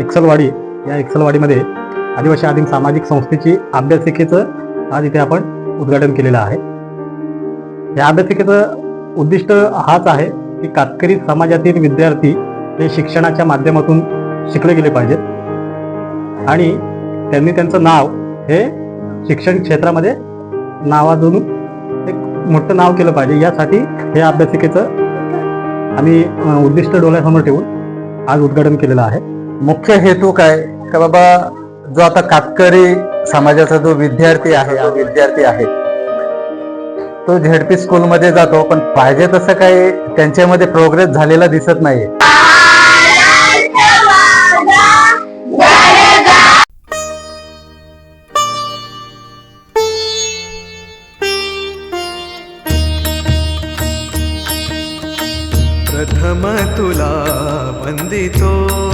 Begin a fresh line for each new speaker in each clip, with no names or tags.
एक्सलवाडी या एक्सलवाडीमध्ये आदिवासी आदिम सामाजिक संस्थेची अभ्यासिकेचं आज इथे आपण उद्घाटन केलेलं आहे. या अभ्यासिकेचं उद्दिष्ट हाच आहे की कातकरी समाजातील विद्यार्थी हे शिक्षणाच्या माध्यमातून शिकले गेले पाहिजेत. आणि त्यांनी त्यांचं नाव हे शिक्षण क्षेत्रामध्ये नावाजून एक मोठं नाव केलं पाहिजे. यासाठी हे अभ्यासिकेचं आम्ही उद्दिष्ट डोळ्यासमोर ठेवून आज उद्घाटन केलेलं आहे.
मुख्य हेतू काय? का बाबा जो आता कातकरी समाजाचा जो विद्यार्थी आहे विद्यार्थी आहे तो झेडपी स्कूलमध्ये जातो पण पाहिजे तसं काही त्यांच्यामध्ये प्रोग्रेस झालेला दिसत नाही
प्रथम तुला वंदितो.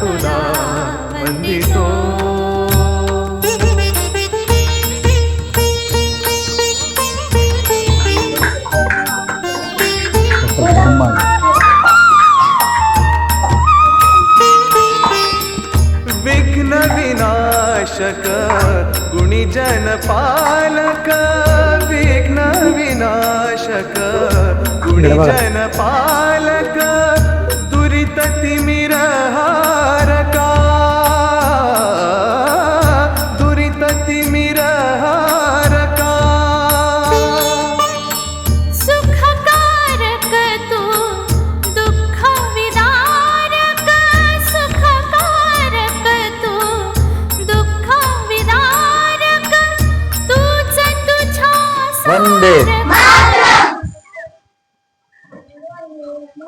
तुला वंदितो. विघ्न विनाशक गुणिजन पालक विघ्न विनाशक गुणिजन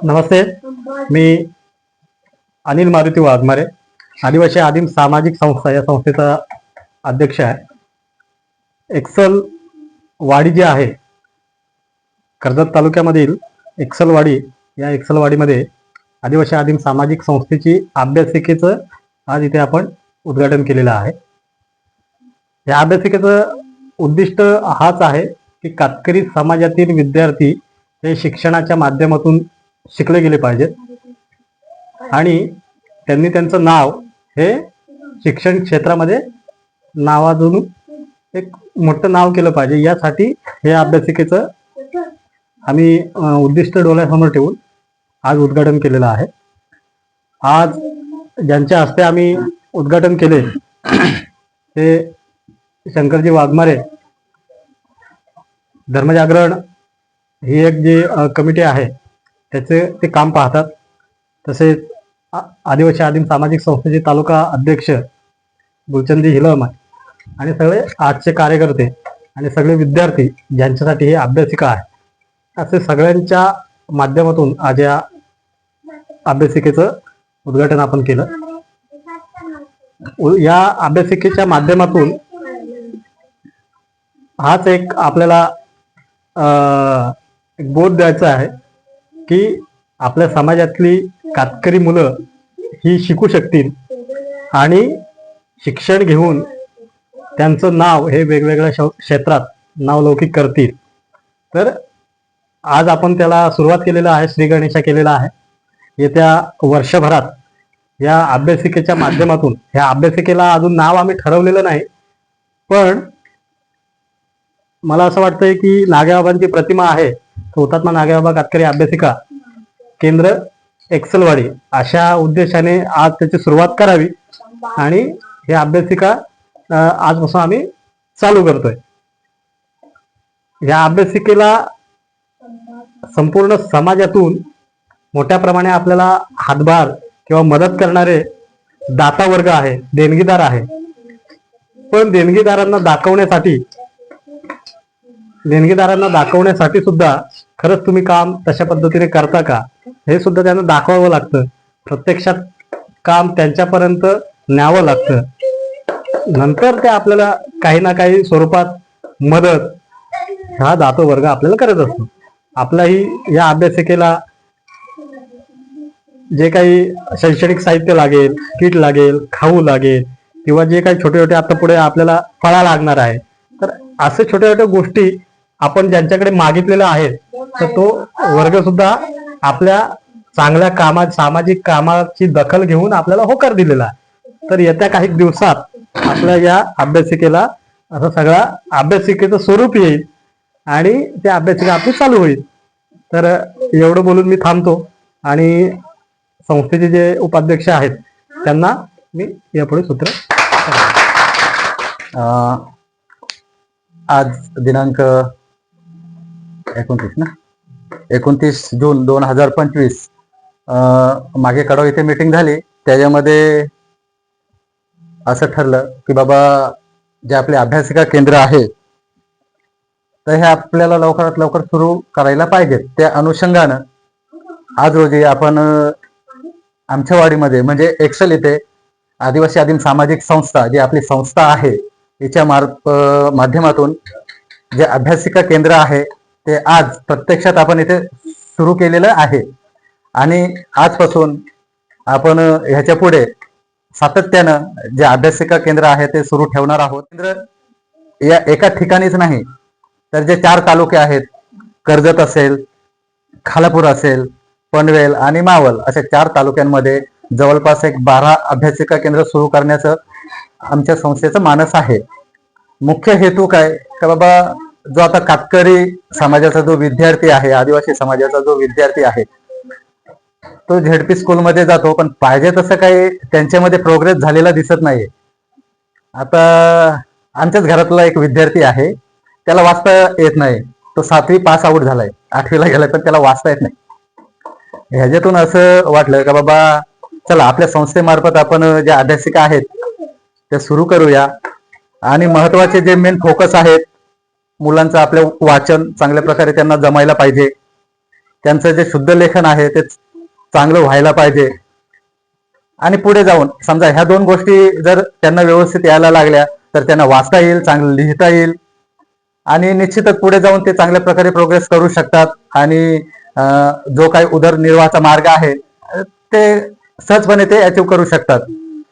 नमस्ते. मी अनिल मारुती वाघमारे आदिवासी आदिम सामाजिक संस्था या संस्थेचा अध्यक्ष आहे. एक्सल वाडी जी आहे कर्जत तालुक्यामधील एक्सलवाडी या एक्सलवाडीमध्ये आदिवासी आदिम सामाजिक संस्थेची अभ्यासिकेचं आज इथे आपण उद्घाटन केलेलं आहे. या अभ्यासिकेचं उद्दिष्ट हाच आहे की कातकरी समाजातील विद्यार्थी हे शिक्षणाच्या माध्यमातून शिकले गेले पाहिजेत. आणि त्यांनी त्यांचं नाव हे शिक्षण क्षेत्रामध्ये नावाजून एक मोठं नाव केलं पाहिजे. यासाठी हे अभ्यासिकेचं आम्ही उद्दिष्ट डोळ्यासमोर ठेवून आज उद्घाटन केलेलं आहे. आज ज्यांच्या हस्ते आम्ही उद्घाटन केले ते शंकरजी वाघमारे. धर्मजागरण ही एक जी कमिटी आहे. त्याचे ते काम पाहतात. तसेच आदिवासी आदिम सामाजिक संस्थेचे तालुका अध्यक्ष गुलचंदी हिलम आणि सगळे आजचे कार्यकर्ते आणि सगळे विद्यार्थी ज्यांच्यासाठी हे अभ्यासिका आहे. असे सगळ्यांच्या माध्यमातून आज या अभ्यासिकेचं उद्घाटन आपण केलं. या अभ्यासिकेच्या माध्यमातून हाच एक आपल्याला अं, एक बोध द्यायचा आहे. की आपल्या समाजातली कातकरी मुलं ही शिकू शकतील. आणि शिक्षण घेऊन त्यांचं नाव हे वेगवेगळ्या क्षेत्रात नावलौकिक करतील. तर आज आपण त्याला सुरुवात केलेला आहे श्री गणेशा केलेला आहे. येत्या वर्षभरात या अभ्यासिकेच्या माध्यमातून ह्या अभ्यासिकेला अजून नाव आम्ही ठरवलेलं नाही पण मला असं वाटतंय की नागेबाबांची प्रतिमा आहे. हुतात्मा नागेबाबा कातकरी अभ्यासिका. केंद्र एक्सलवाडी अशा उद्देशाने आज त्याची सुरुवात करावी आणि हे अभ्यासिका आजपासून आम्ही चालू करतोय. या अभ्यासिकेला संपूर्ण समाजातून मोठ्या प्रमाणे आपल्याला हातभार किंवा मदत करणारे दाता वर्ग आहे देणगीदार आहे. पण देणगीदारांना दाखवण्यासाठी देणगीदारांना दाखवण्यासाठी सुद्धा खरंच तुम्ही काम तशा पद्धतीने करता का? हे सुद्धा त्यांना दाखवावं लागतं. प्रत्यक्षात काम त्यांच्यापर्यंत न्यावं लागतं. नंतर ते आपल्याला काही ना काही स्वरूपात मदत हा दातो वर्ग आपल्याला करत असतो. आपलाही या अभ्यासिकेला जे काही शैक्षणिक साहित्य लागेल किट लागेल खाऊ लागेल किंवा जे काही छोटे छोटे आता पुढे आपल्याला फळा लागणार आहे तर असे छोट्या छोट्या गोष्टी आपण ज्यांच्याकडे मागितलेल्या आहेत तर तो वर्ग सुद्धा आपल्या चांगल्या कामा सामाजिक कामाची दखल घेऊन आपल्याला होकार दिलेला तर येत्या काही दिवसात आपल्या या अभ्यासिकेला असं सगळा अभ्यासिकेचं स्वरूप येईल आणि त्या अभ्यासिका आपली चालू होईल. तर एवढं बोलून मी थांबतो आणि संस्थेचे जे उपाध्यक्ष आहेत त्यांना मी यापुढे सूत्र
आज दिनांक एकोणतीस ना? एकोणतीस जून दोन हजार पंचवीस मागे कडव इथे मीटिंग झाली. त्याच्यामध्ये असं ठरलं की बाबा जे आपले अभ्यासिका केंद्र आहे तर हे आपल्याला लवकरात लवकर सुरू करायला पाहिजेत. त्या अनुषंगानं आज रोजी आपण आमच्या वाडीमध्ये म्हणजे एक्सेल इथे आदिवासी आदिम सामाजिक संस्था जी आपली संस्था आहे याच्या मार्फ माध्यमातून जे अभ्यासिका केंद्र आहे ते आज प्रत्यक्षात आपण इथे सुरू केलेलं आहे. आणि आजपासून आपण ह्याच्या पुढे सातत्यानं जे अभ्यासिका केंद्र आहे ते सुरू ठेवणार आहोत. केंद्र या एका ठिकाणीच नाही तर जे चार तालुके आहेत कर्जत असेल खालापूर असेल पनवेल आणि मावल अशा चार तालुक्यांमध्ये जवळपास एक बारा अभ्यासिका केंद्र सुरू करण्याचं आमच्या संस्थेचं मानस आहे. मुख्य हेतू काय? का बाबा जो आता कातकरी समाजाचा जो विद्यार्थी आहे आदिवासी समाजाचा जो विद्यार्थी आहे तो झेडपी स्कूलमध्ये जातो पण पाहिजे तसं काही त्यांच्यामध्ये प्रोग्रेस झालेला दिसत नाहीये. आता आमच्याच घरातला एक विद्यार्थी आहे त्याला वाचता येत नाही. तो सातवी पास आउट झालाय. आठवीला गेलाय पण त्याला वाचता येत नाही. ह्याच्यातून असं वाटलं का बाबा चला आपल्या संस्थेमार्फत आपण ज्या अभ्यासिका आहेत त्या सुरू करूया. आणि महत्त्वाचे जे मेन फोकस आहेत मुलांचं आपलं वाचन चांगल्या प्रकारे त्यांना जमायला पाहिजे. त्यांचं जे शुद्ध लेखन आहे ते चांगलं व्हायला पाहिजे. आणि पुढे जाऊन समजा ह्या दोन गोष्टी जर त्यांना व्यवस्थित यायला लागल्या तर त्यांना वाचता येईल चांगलं लिहिता येईल. आणि निश्चितच पुढे जाऊन ते चांगल्या प्रकारे प्रोग्रेस करू शकतात. आणि जो काही उदरनिर्वाहाचा मार्ग आहे ते सहजपणे ते अचीव करू शकतात.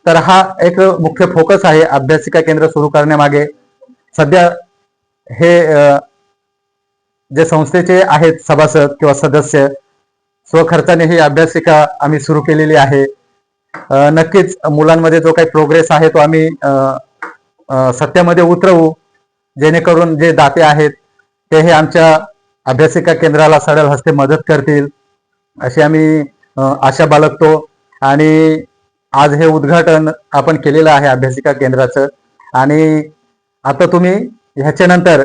तर हा एक मुख्य फोकस आहे. अभ्यासिका केंद्र सुरू करण्यामागे. सध्या हे जे संस्थेचे आहेत सभासद किंवा सदस्य स्वखर्चाने ही अभ्यासिका आम्ही सुरू केलेली आहे. नक्कीच मुलांमध्ये जो काही प्रोग्रेस आहे तो आम्ही अं, सत्यामध्ये उतरवू जेणेकरून जे दाते आहेत ते हे आमच्या अभ्यासिका केंद्राला सडल हस्ते मदत करतील अशी आम्ही आशा बाळगतो. आणि आज हे उद्घाटन आपण केलेलं आहे अभ्यासिका केंद्राचं. आणि आता तुम्ही ह्याच्यानंतर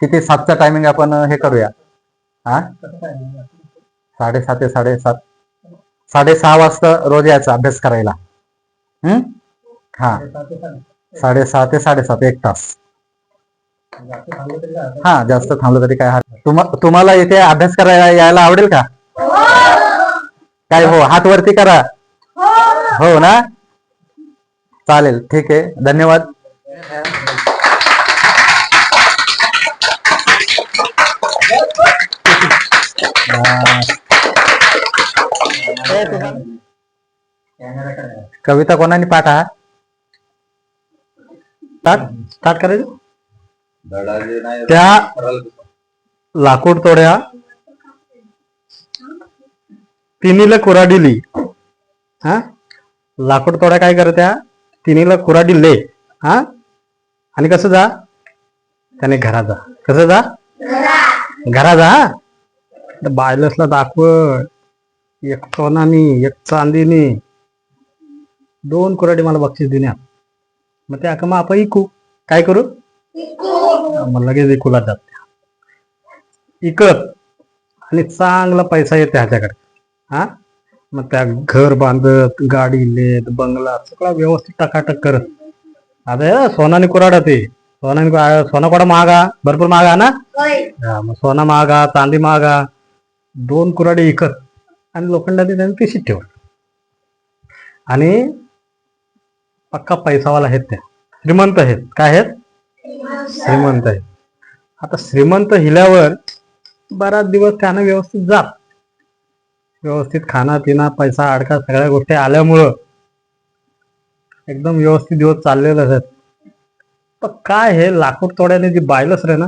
किती सातचा टायमिंग आपण हे करूया. हा? साडेसात ते साडेसात. साडेसहा वाजता रोज यायचा अभ्यास करायला. हम्म हा. साडेसहा ते साडेसात एक तास. हा जास्त थांबलं तरी काय हरकत तुम्हाला इथे अभ्यास करायला यायला आवडेल का? काय हो हात वरती करा. हो ना? चालेल ठीक आहे. धन्यवाद. कविता कोणाने पाठ हा?
स्टार्ट करायचं? त्या लाकूड तोड्या तिनीला कुराडिली. हा? लाकूड तोड्या काय करत्या? तिन्हीला कुराडिले. हा? आणि कसं जा? त्याने घरा जा. कसं जा? घरा जा हा? बायलसला दाखवत. एक सोनानी एक चांदीनी. दोन कुराडी मला बक्षीस देण्यात. मग ते अका मग आपण इकू. काय करू? मग लगेच इकूला जात इकत. आणि चांगला पैसा येते ह्याच्याकडे हा? मग त्या घर बांधत गाडी लेत बंगला सगळा व्यवस्थित टकाटक करत. आता सोनाने कुराडा ते. सोना सोना कोडा महागा भरपूर महागा ना? मग सोना महागा चांदी महागा दोन कुराडे विकत आणि लोखंडाने त्यांनी पिशीत ठेवलं. आणि पक्का पैसावाला आहेत त्या. श्रीमंत आहेत. काय आहेत? श्रीमंत आहेत. आता श्रीमंत हिल्यावर बराच दिवस त्यानं व्यवस्थित जात. व्यवस्थित खाना पिना पैसा अडका सगळ्या गोष्टी आल्यामुळं एकदम व्यवस्थित दिवस चाललेले आहेत. पण काय हे लाकूड तोड्याने जी बायलच रे ना?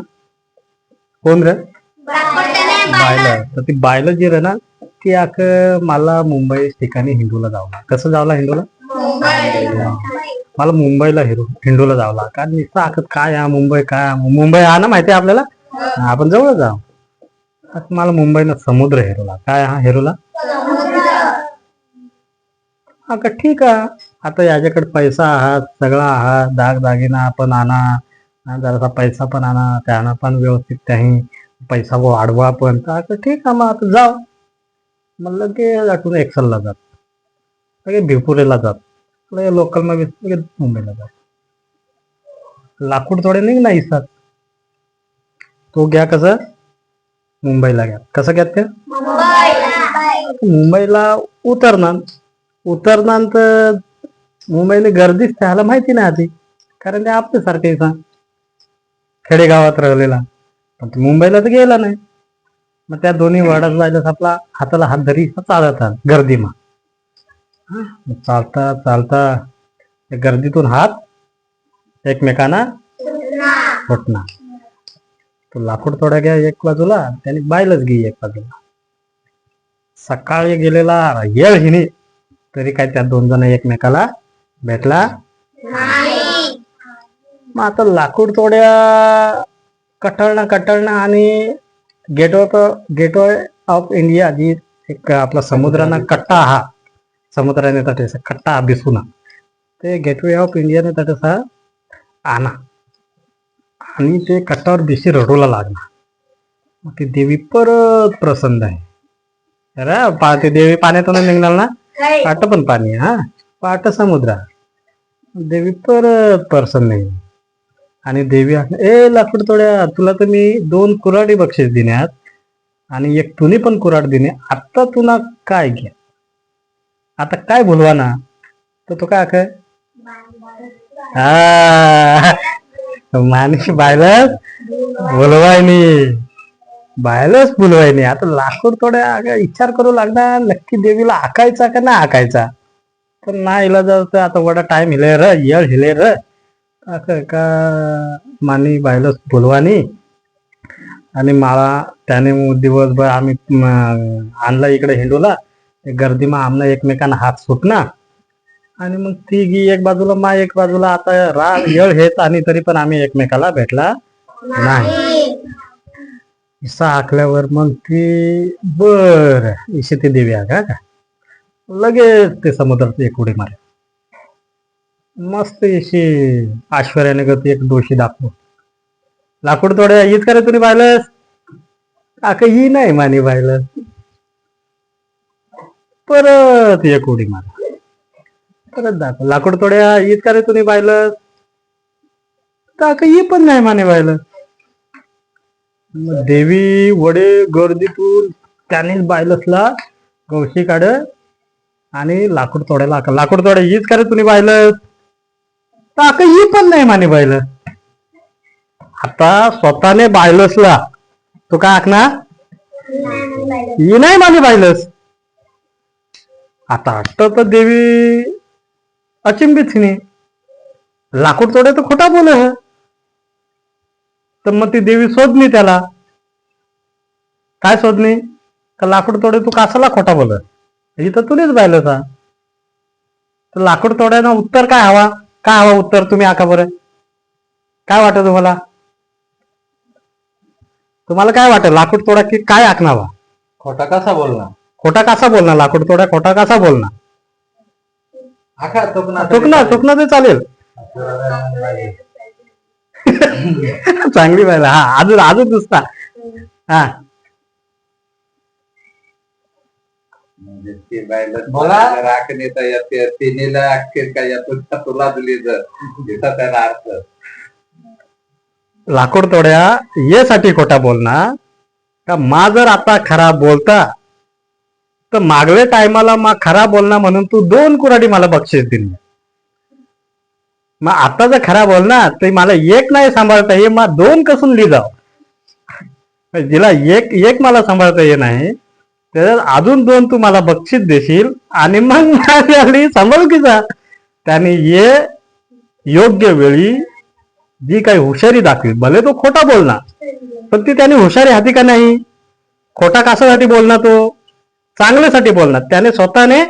कोण रे? बायलं. तर ती बायलं जी रे ना ती आक मला मुंबई ठिकाणी हिंदूला जावला. कसं जावला हिंदूला? मला मुंबईला हिरो हिंदूला जावला. कारण नुसतं आखत काय हा मुंबई काय? मुंबई हा ना माहिती आहे आपल्याला? हा, आपण जवळ जाऊ मला मुंबईनं समुद्र हिरोला. काय हा हिरोला? का ठीक आहे. आता याच्याकडे पैसा आहात सगळा आहात. दाग दागिना पण आणा. जरासा पैसा पण आणा. त्यानं पण व्यवस्थित त्याही पैसा वाढवा पण. तर आता ठीक आहे मग आता जाऊ म्हणलं की आठवून एक्सलला जात. लगे भिपुरेला जात. लगे लोकलमध्ये लगे मुंबईला जात. लाकूड थोडे नाही ना इसात. तो घ्या कसं? मुंबईला घ्या. कसं घ्यात त्या मुंबईला. उतरणार. उतरणार तर मुंबईला गर्दीच त्याला माहिती नाही आधी. कारण ते आपल्यासारखे सांग खेडेगावात राहिलेला पण तो मुंबईला तर गेला नाही. मग त्या दोन्ही वर्डात जायला आपला हाताला हात धरी चालत गर्दीमा. मग चालता चालता त्या गर्दीतून हात एकमेकांना फुटणार. तो लाकूड तोडा घ्या एक बाजूला त्याने बायलच घे एक बाजूला. सकाळी गेलेला येळ हिने तरी काय त्या दोन जण एकमेकाला भेटला मग आता लाकूड तोड्या कटळणं कटळणं आणि गेटवे गेटवे ऑफ इंडिया जी एक आपला समुद्राना कट्टा हा समुद्राने तटेसा कट्टा हा बिसुना ते गेटवे ऑफ इंडियाने तटेसा आणा. आणि ते कट्टावर बेशी रडूला लागणार मग ती देवी परत प्रसन्न आहे. अरे पा ते देवी पाण्यातून निघणार ना? पाट पण पाणी आहे, हा? पाट समुद्र देवी परत प्रसन्न आहे. आणि देवी ए लाकूड तोड्या तुला तर मी दोन कुराडी बक्षीस देण्यात आणि एक तुनी पण कुराड दिने आता तुला काय घ्या आता काय बोलवा ना तर तो काय काय हा. माणूस बायलच बोलवायनी. बायलाच बायलच आता लाकूड थोड्या विचार करू लागणार नक्की देवीला हाकायचा का नाही हाकायचा पण नाही इला तर आता वडा टाइम हिले र येळ हिले र. असं का मानी बायलच बोलवानी आणि मला त्याने मग दिवसभर आम्ही आणला इकडे हिंडूला. गर्दीमा आमना एकमेकांना हात सुटना. आणि मग ती गी एक बाजूला मा एक बाजूला आता राग येळ हेच आणि तरी पण आम्ही एकमेकाला भेटला नाही. इसा आखल्यावर मग ती बर इशे ती देवी आहे का? लगेच ते समुद्रात एक उडी मारे मस्त अशी ऐश्वर्याने गती एक दोषी दाखव. लाकूड तोड्या हीच करे तुम्ही पाहिलंस आका ही नाही माने पाहिलं परत एक उडी मारा. परत दाखव. लाकूड तोड्या हीच करे तुम्ही पाहिलं तर ही पण नाही माने पाहिलं मग देवी वडे गर्दीतून त्यानेच बायलसला गवशी काढ आणि लाकूड तोडायला लाकूड तोड्या हीच करे तुम्ही पाहिलं तर ही पण नाही माने पाहिलं आता स्वतःने बायलसला. तो काय आखणार ही नाही माने बायलस. आता वाटतं तर देवी अचिंबित नाही लाकूड तोडे तर खोटा बोल तर मग ती देवी शोधणी त्याला. काय शोधणी का लाकूड तोडे तू कासाला खोटा बोल इथं तुनेच बायलसा तर लाकूड तोड्यानं उत्तर काय हवा? काय हवा उत्तर तुम्ही आका बरं. काय वाटत तुम्हाला? तुम्हाला काय वाटत? लाकूड तोडा की काय आखणावा?
खोटा कसा बोलणार?
खोटा कसा बोलणार? लाकूड तोडा खोटा कसा बोलणार?
आखा
चुकणार चुकणार ते चालेल. चांगली पाहिलं हा अजून अजून दुसरा हा.
येते तिन्हीला अखेर काय तुला दिली जर? तिचा त्याला अर्थ.
लाकूड तोड्या यासाठी खोटा बोलणार का मा जर आता खरा बोलता तर मागल्या टायमाला मा खरा बोलणार म्हणून तू दोन कुराडी मला बक्षीस दिली. मग आता जर खरा बोलणार तर मला एक नाही सांभाळता ये मा दोन कसून लिहिजाव जिला एक एक मला सांभाळता ये नाही. तर अजून दोन तू मला बक्षीस देशील आणि मग माझी सांभाळू की जा. त्याने ये योग्य वेळी जी काही हुशारी दाखवी. भले तो खोटा बोलणार पण ती त्याने हुशारी हाती का नाही? खोटा कशासाठी बोलणार तो? चांगल्यासाठी बोलणार. त्याने स्वतःने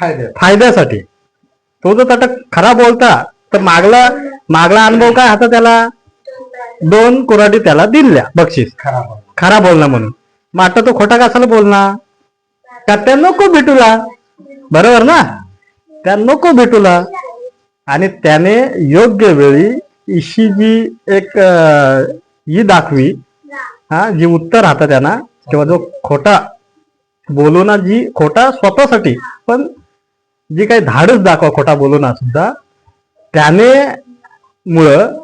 फायदे
फायद्यासाठी. तो जर त्याचा खरा बोलता तर मागला मागला अनुभव काय आता त्याला? दोन कुराडी त्याला दिल्या बक्षीस.
खराब
खरा बोलणार म्हणून. मग आता तो खोटा कशाला बोलणार? का त्या नको भेटूला? बरोबर ना? त्या नको भेटूला. आणि त्याने योग्य वेळी इशी जी एक ही दाखवी. हा जी उत्तर राहतं त्यांना किंवा जो खोटा बोलू ना जी खोटा स्वतःसाठी पण जी काही धाडच दाखवा खोटा बोलू ना सुद्धा त्याने मुळं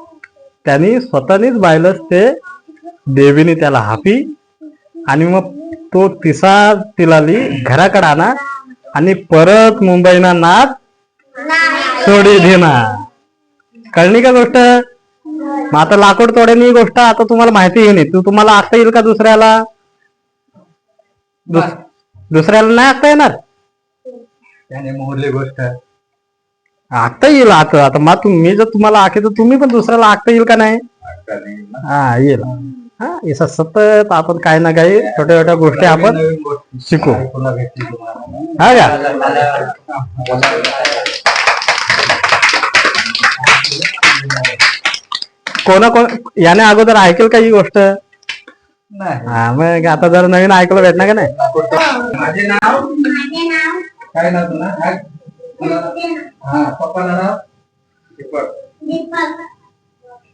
त्यांनी स्वतःनीच बायलंच ते देवीने त्याला हापी आणि मग तो तिसा तिलाली घराकडे आणा आणि परत मुंबईना नाच सोडी देणार. कळली का गोष्ट? मग आता लाकूड तोड्यानी गोष्ट आता तुम्हाला माहिती नाही. तू तुम्हाला आखता येईल का दुसऱ्याला? दुस- दुसऱ्याला नाही आखता येणार?
त्याने मोहरली गोष्ट.
आखता येईल आता. आता मग तुम- मी जर तुम्हाला आखे तर तुम्ही पण दुसऱ्याला आखता येईल का नाही? हा येईल. हा सतत आपण काही ना काही छोट्या छोट्या गोष्टी आपण शिकू. हा का? कोणा कोण याने अगोदर ऐकेल का ही गोष्ट?
नाही.
हा मग आता जर नवीन ऐकलं भेटणार का नाही?
माझे नाव? काय तुला? हा?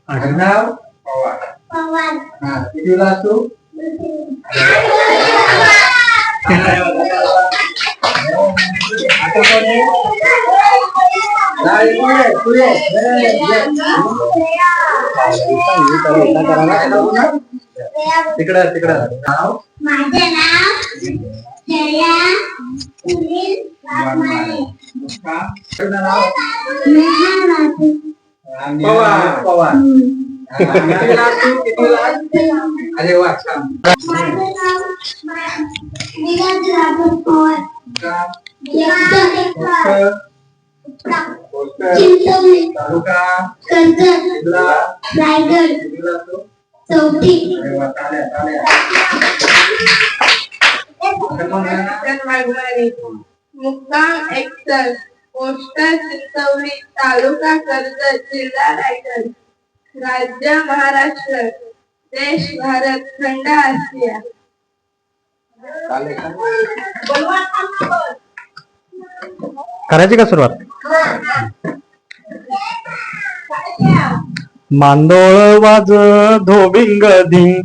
माझं नाव? पवार हा कितीला असतो? आता कोण? तिकडं तिकडं नाव
माझे नाव.
पवार पवार? अरे वा तालुका
रायगड चौथी
मुक्काम एक्सल पोस्टर चिंचवली तालुका कर्जत जिल्हा रायगड. राज्य महाराष्ट्र देश भारत खंड आशिया?
करायची का सुरुवात? मांदोळ वाज धोबिंग धिंग.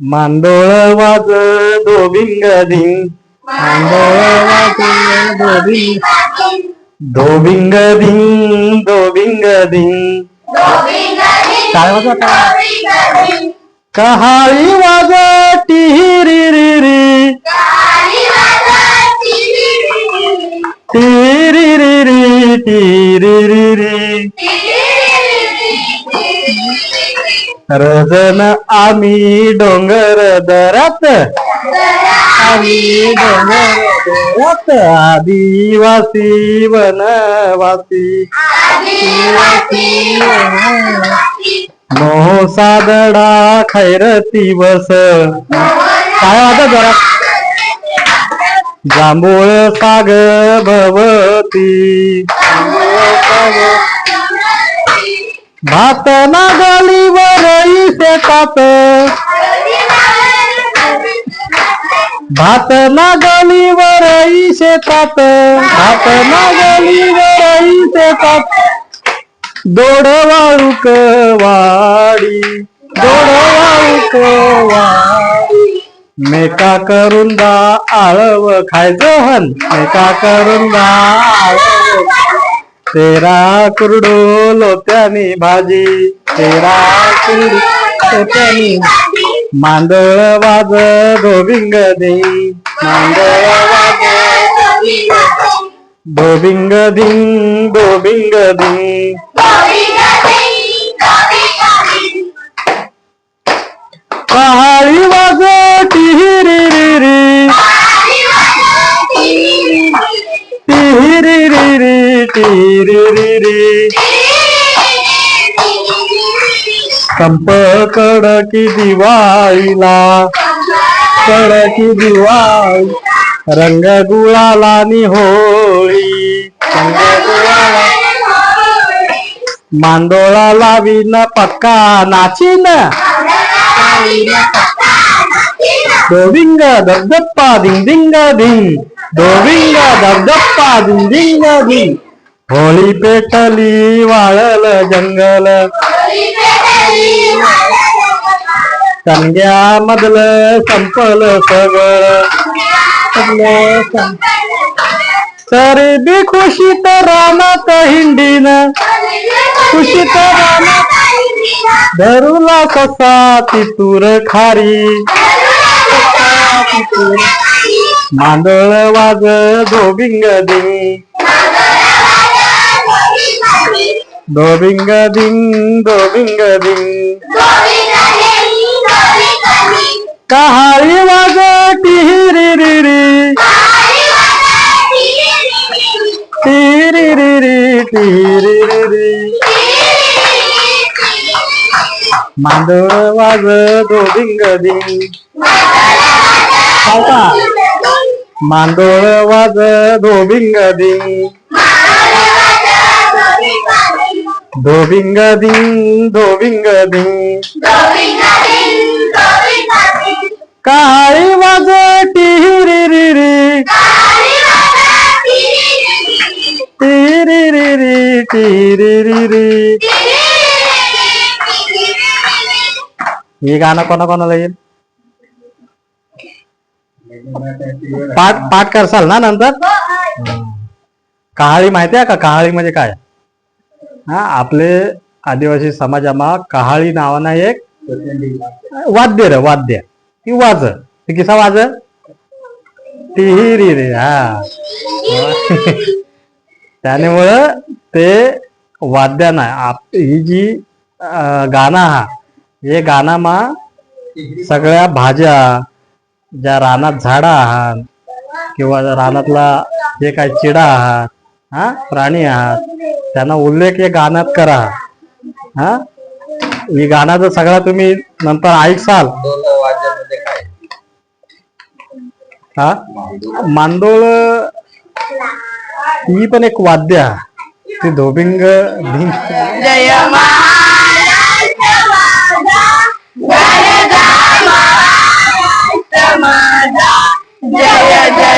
मांदोळ वाज धोबिंग धिंग. मांदोळ वाज धोबिंग धोबिंग धिंग धोबिंग धिंग काय वाजत कहाळी वाज टिहिरी री री टिरी री री टिरी री री रजन आम्ही डोंगर दरात आम्ही डोंगर दरात आदिवासी वनवासी. मोह सादडा खैरती बस. काय वाटत जरा? जांभूळ साग भवती भात ना गलीवर शेतात भात ना गलीवर शेतात भात ना गलीवर शेतात दोड वाळूक वाडी दोड वाळूक वाडी मेका करून दा आळव खायचं हन मेका करून दा आळव तेरा कुरडो लोत्यानी भाजी. तेरा कुरडो लोत्यानी मांदळ वाज धोबिंग दे. धोबिंग धिंग धोबिंग धिंग पहाडी वाज टिहिरी री री टिहिरी री री. टिहिरी संप कडकी दिवाळीला. कडकी दिवाळी रंग गुळाला नि होळी मांडोळा लावीन पक्का नाचीन. दोविंग धबधप्पा दिंग दिंग धिंग डोविंग धबधप्पा दिंग दिंग धिंग होळी पेटली वाळल जंगल. संध्या मधलं संपल सगळं. तरी बी खुशीत रानात हिंडीन. खुशीत रानात धरूला कसा तितूर खारी. मांदळ वाज धोबिंग दिंग धोबिंग दिंग धोबिंग दिंग कहाळी वाज टिहिरी री री टिहिरी री री टिहिरी री री मांदळ वाज धोबिंग दिंग का मांदोळ वाज धोबिंग दिंग धोबिंग दिंग धोबिंग दिंग काळी वाज टिहिरी रि री टिहिरी रि री टिहिरी रि री हे गाणं कोणा कोणाला येईल? पाठ पाठ करसाल ना नंतर? काळी माहिती आहे का? काळी म्हणजे काय? हा आपले आदिवासी समाजामा कहाळी नावानं एक वाद्य रे वाद्य. ती वाज. ती किसा वाज? टिहिरी रे हा. त्यामुळं ते वाद्य नाही आप- ही जी गाणं हा हे गाणामा सगळ्या भाज्या ज्या रानात झाडं आहात किंवा रानातला जे काही चिडा आहात हा? प्राणी आहात. त्यांना उल्लेख या गाण्यात करा. हा? ही गाण्याचं सगळा तुम्ही नंतर ऐकसाल. हा? मांडोळ ही पण एक वाद्य आहे. ती धोबिंग भिंग
जय जय